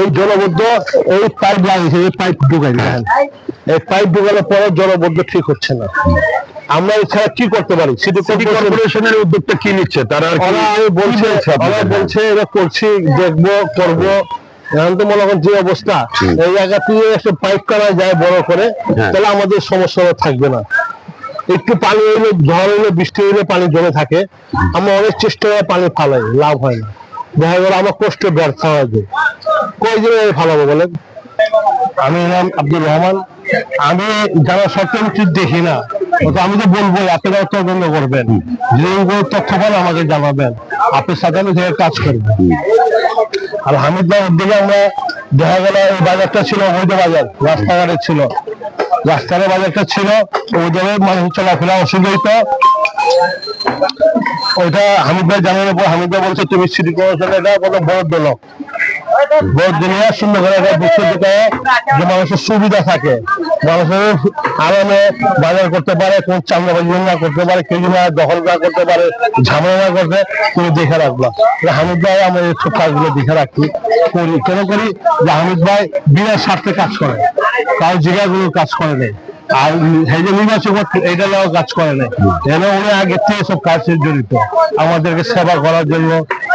এই জলবদ্ধ এই পাইপ লাগিয়েছে এই পাইপ ঢুকাই দেখেন এই পাইপ ঢুকানোর পরে জলবদ্ধ ঠিক হচ্ছে না। আমরা এছাড়া কি করতে পারি? সিটি কর্পোরেশনের উদ্যোগটা কি নিচ্ছে? তারা আমি বলছে বলছে ওরা বলছে এটা করছি দেখব করব। এখন তো মনে করেন যে অবস্থা। এই জায়গা থেকে একটা পাইপ করা যায় বড় করে হ্যাঁ। তাহলে আমাদের সমস্যা থাকবে না। একটু পানি হইলে ঝড় হইলে বৃষ্টি হইলে পানি জমে থাকে। আমরা অনেক চেষ্টা করে পানি ফালাই লাভ হয় না। দেখা গেল আমার কষ্ট ব্যর্থ যায় কয় দিনে ফালাবো বলেন? আমি নাম আব্দুর রহমান। আমি যারা সত্যি উচিত দেখি না আমি তো বলব, আপনারা তদন্ত করবেন। যে তথ্য পান আমাকে জানাবেন। আপনি আমি থেকে কাজ করবেন। আর হামিদ ভাই উদ্যোগে আমরা দেখা গেল এই বাজারটা ছিল অবৈধ বাজার, রাস্তাঘাটে ছিল। রাস্তার বাজারটা ছিল ওইভাবে মানুষ চলাফেরা অসুবিধা ওইটা হামিদ ভাই জানানোর পর হামিদ ভাই বলছে, তুমি সিটি কর্পোরেশন এটা কোনো বরাদ্দ নিয়ে সুন্দর করে বৃক্ষ যে মানুষের সুবিধা থাকে। মানুষের আরামে বাজার করতে পারে, কোন না করতে পারে কেউ দখল না করতে পারে, ঝামেলা না করতে, তুমি দেখে রাখবা। হামিদ ভাই, আমরা কাজগুলো দেখে রাখি, করি। কেন করি? যে হামিদ ভাই বিনা স্বার্থে কাজ করে, কারও জায়গাগুলো কাজ করে নেই। আর যে নির্বাচন এটা নিয়েও কাজ করে নাই। যেন উনি আগে থেকে সব কাজ জড়িত? আমাদেরকে সেবা করার জন্য,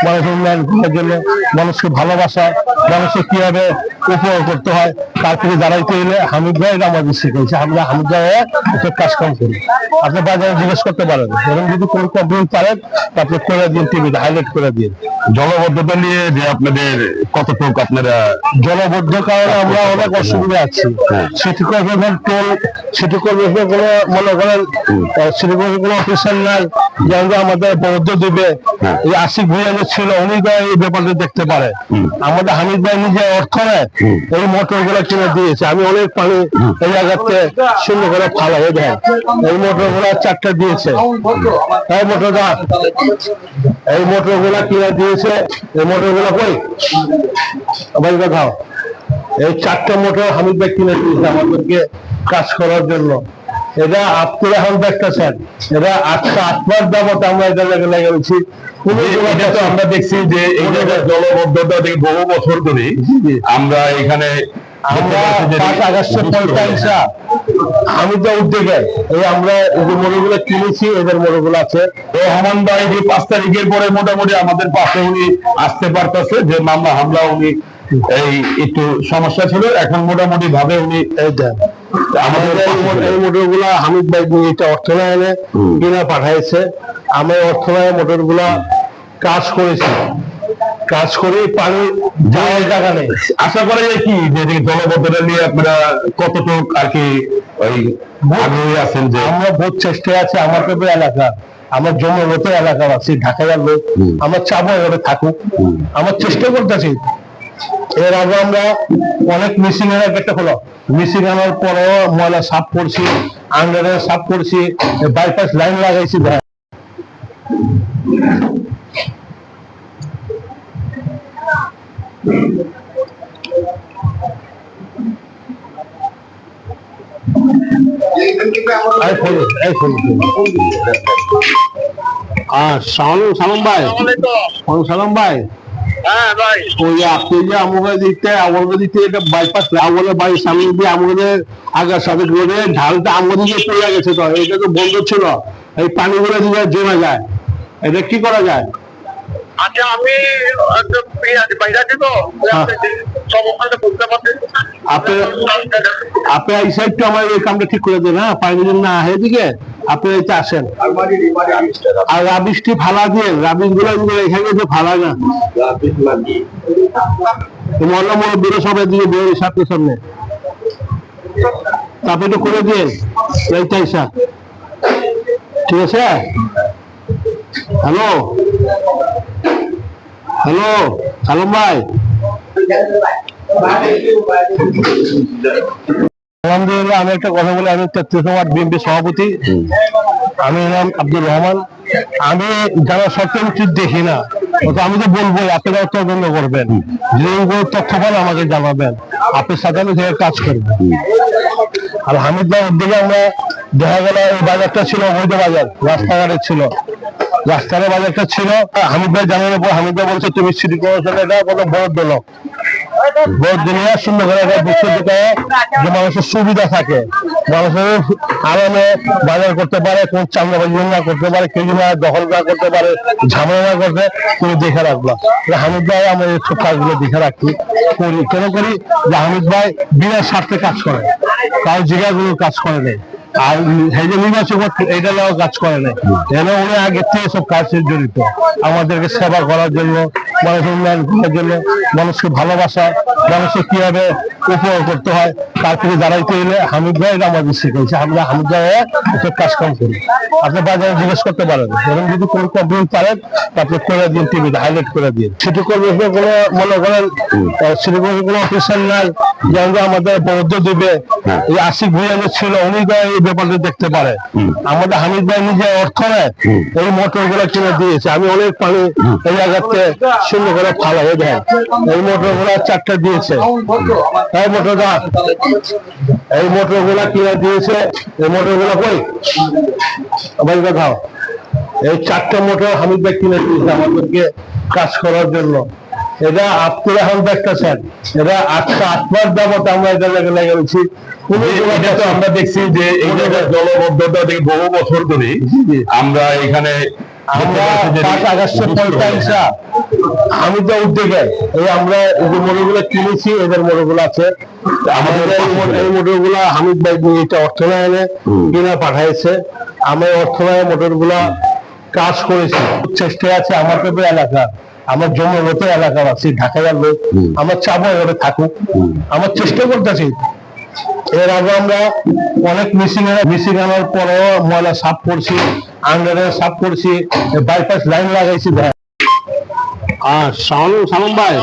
মানুষের উন্নয়ন করার জন্য, মানুষকে ভালোবাসা, মানুষকে কীভাবে উপভোগ করতে হয়। তার থেকে দাঁড়াইতে গেলে হামিদ ভাই আমাদের শিখেছে আমরা হামিদ ভাই এসব কাজ কাম করি। আপনি বাজারে জিজ্ঞেস করতে পারেন। এরকম যদি কোনো কমপ্লেন পারেন তা আপনি করে দিন টিভিতে হাইলাইট করে দিন। জলবদ্ধতা নিয়ে যে আপনাদের কতটুকু আপনারা জলবদ্ধ কারণে আমরা অনেক অসুবিধা আছি। City corporation toll city corporation কোনো মনে করেন সিটি কর্পোরেশন কোনো অফিসার নাই। যে আমাদের বরাদ্দ দিবে। হ্যাঁ। এই আশিক ভুইয়া ছিল উনি এই ব্যাপারটা দেখতে পারে। আমাদের হামিদ ভাই নিজে অর্থ নেয়। এই মোটরগুলা কিনে দিয়েছে। আমি অনেক পানি এই জায়গাতে সুন্দর করে ফালাই দেয় এই মোটরগুলা চারটা দিয়েছে। এই মোটর দা এই মোটরগুলা কিনে দিয়েছে। এই মোটরগুলা কই? আবার দেখাও। এই চারটা মোটর হামিদ ভাই কিনে দিয়েছে আমাদেরকে কাজ করার জন্য। এটা আপনারা এখন দেখতেছেন এটা আটটা আটবার যাবত আমরা এটা লেগে লেগেছি এটা তো আমরা দেখছি যে এই জায়গায় জলবদ্ধতা থেকে বহু বছর ধরে আমরা এখানে আমি তো উদ্যোগে এই আমরা এই যে মোড়গুলো কিনেছি এদের মোড়গুলো আছে। রহমান ভাই যে পাঁচ তারিখের পরে মোটামুটি আমাদের পাশে উনি আসতে পারতেছে যে মামলা হামলা উনি এই একটু সমস্যা ছিল এখন মোটামুটি ভাবে উনি আমাদের এই মোটর- মোটরগুলা হামিদ ভাই এটা কিনা পাঠাইছে আমি অর্থনয় মোটরগুলা কাজ করেছি। কাজ করে পানি যাওয়ার জায়গা নেই। আশা করা যায় কি যে জলবদ্ধতা নিয়ে আপনারা কতটুকু আর কি ওই আগ্রহী আছেন যে আমরা বহুত চেষ্টায় আছে আমার পেপে এলাকা। আমার জন্মগত এলাকা আছি ঢাকা লোক। আমার চাবো এভাবে থাকুক। আমার চেষ্টা করতেছি। এর আগে আমরা অনেক মিসিং এর একটা হলো মিসিং আনার পরেও ময়লা সাফ করছি আন্ডারে সাফ করছি বাইপাস লাইন লাগাইছি ভাই। আর সালাম সালাম ভাই। সালাম ভাই। ওই আপনি যে আমাকে দিতে আমাকে দিতে এটা বাইপাস আমাদের বাড়ির সামনে দিয়ে আমাদের আগার সাথে করে ঢালটা আমাদের দিকে পড়ে গেছে তো এটা তো বন্ধ ছিল। এই পানিগুলো দিকে জমে যায়। এটা কি করা যায়? আচ্ছা আমি বাইরে আছি তো হ্যাঁ। আপনি আপনি এই সাইডটা আমার এই কামটা ঠিক করে দেন হ্যাঁ? পানি যদি না আহে দিকে আপনি এইটা আসেন। আর রাবিশটি ফালা দিয়ে রাবিশগুলো এখানে যে ফালা না। মহল্লা মহল্লা বেরো সবাই দিকে বেরো সামনে সামনে। তারপরে একটু করে দিন এইটাই স্যার ঠিক আছে? হ্যালো? হ্যালো? সালম ভাই? আলহামদুলিল্লাহ আমি একটা কথা বলি আমি তেত্রিশবার বিএনপি সভাপতি। আমি নাম আব্দুর রহমান। আমি যারা সত্য উচিত দেখি না তো আমি তো বলব আপনারা তদন্ত করবেন। যে তথ্য পান আমাকে জানাবেন। আপনার সাথে আমি থেকে কাজ করবেন আর হামিদ ভাই উদ্যোগে আমরা দেখা গেল এই বাজারটা ছিল অবৈধ বাজার রাস্তাঘাটে ছিল। রাস্তার বাজারটা ছিল। হামিদ ভাই জানানোর পর হামিদ ভাই বলছে তুমি সিটি কর্পোরেশন এটা কোনো বরাদ্দ নাও মানুষের সুবিধা থাকে। মানুষের আরামে বাজার করতে পারে, কোন চান্দাবাজি না করতে পারে কেউ না দখল না করতে পারে, ঝামেলা না করতে তুমি দেখে রাখবা। হামিদ ভাই, আমরা এই কাজগুলো দেখে রাখি, করি। কেন করি? যে হামিদ ভাই বিনা স্বার্থে কাজ করে, কারও জায়গাগুলো কাজ করে নেই। আর এই যে নির্বাচন এটা নেওয়া কাজ করে নাই। যেন উনি আগের থেকে সব কাজে জড়িত? আমাদেরকে সেবা করার জন্য মানুষের উন্নয়ন করার জন্য মানুষকে ভালোবাসা মানুষকে কীভাবে উপকার করতে হয় তার থেকে দাঁড়াইতে গেলে হামিদ ভাই আমাদের শিখেছে আমরা হামিদ ভাই এসব কাজ করি। আপনি বাজারে জিজ্ঞেস করতে পারেন। এবং যদি কোনো কমপ্লেন পারেন আপনি করে দিন টিভিতে হাইলাইট করে দিন। সিটি কর্পোরেশনের কোনো মনে করেন সিটি কর্পোরেশন কোনো অফিসার নাই যেমন যে আমাদের বরাদ্দ দিবে এই আশিক ভুইয়ানো ছিল উনি এই ব্যাপারটা দেখতে পারে। আমাদের হামিদ ভাই নিজে অর্থ নেয় এই মোটরগুলো কিনে দিয়েছে। আমি অনেক পানি এই জায়গাতে সুন্দর করে ফালাই দেয় এই মোটরগুলো চারটা দিয়েছে। এই মোটরটা এই মোটরগুলা কিনে দিয়েছে এই মোটরগুলা কই আবার দেখাও এই চারটা মোটর হামিদ ভাই কিনে দিয়েছে আমাদেরকে কাজ করার জন্য। এটা আপনারা এখন দেখতেছেন এটা আটটা আটবার যাবত আমরা এটা লেগে লেগেছি এটা তো আমরা দেখছি যে এই জায়গায় জলবদ্ধতা থেকে বহু বছর ধরে আমরা এখানে আমরা পঁয়তাল্লিশা আমি তো উদ্যোগে এই আমরা যে মোটরগুলো কিনেছি এদের মোটরগুলো আছে। আমাদের এই মোটর- এই মোটরগুলো হামিদ ভাই এটা অর্থনয়নে কিনে পাঠাইছে। আমি অর্থনয়ন মোটরগুলা কাজ করেছি। চেষ্টায় আছে আমার এলাকা। আমার জন্মগত এলাকার আছে ঢাকার লোক আমার চাবো ওটা থাকুক। আমার চেষ্টা করতেছি। এর আগে আমরা অনেক মিসিং মিসিং আনার পরেও ময়লা সাফ করছি আন্ডারে সাফ করছি বাইপাস লাইন লাগাইছি দেখ আর সালাম সালাম ভাই।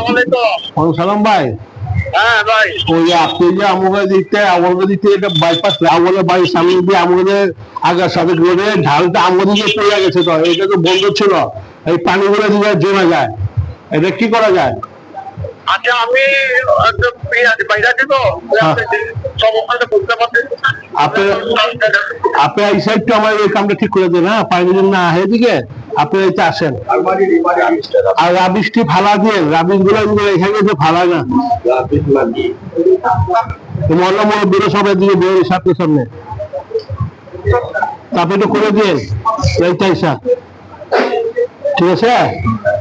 সালাম ভাই। হ্যাঁ ওই আপনি যে আমাকে দিতে আমাকে দিতে এটা বাইপাস আমাদের বাড়ির সামনে দিয়ে আমাদের আগার সাথে ঢালটা আমাদের পড়ে গেছে তো এটা তো বন্ধ ছিল। এই পানিগুলো দিকে জমে যায়। এটা কি করা যায়? আচ্ছা আমি তো। হ্যাঁ। আপনি- আপনি এই সাইডটা আমার এই কামটা ঠিক করে দেন হ্যাঁ? পানি যদি না আহে দিকে আপনি আসেন। আর রাবিশটি ফালা দিয়ে রাবিশগুলো এখানে যে ফালা না। মহল্লা বেরো সবাই দিকে বেরো সামনে সামনে তারপরে একটু করে দিন এইটা হিসাব Do?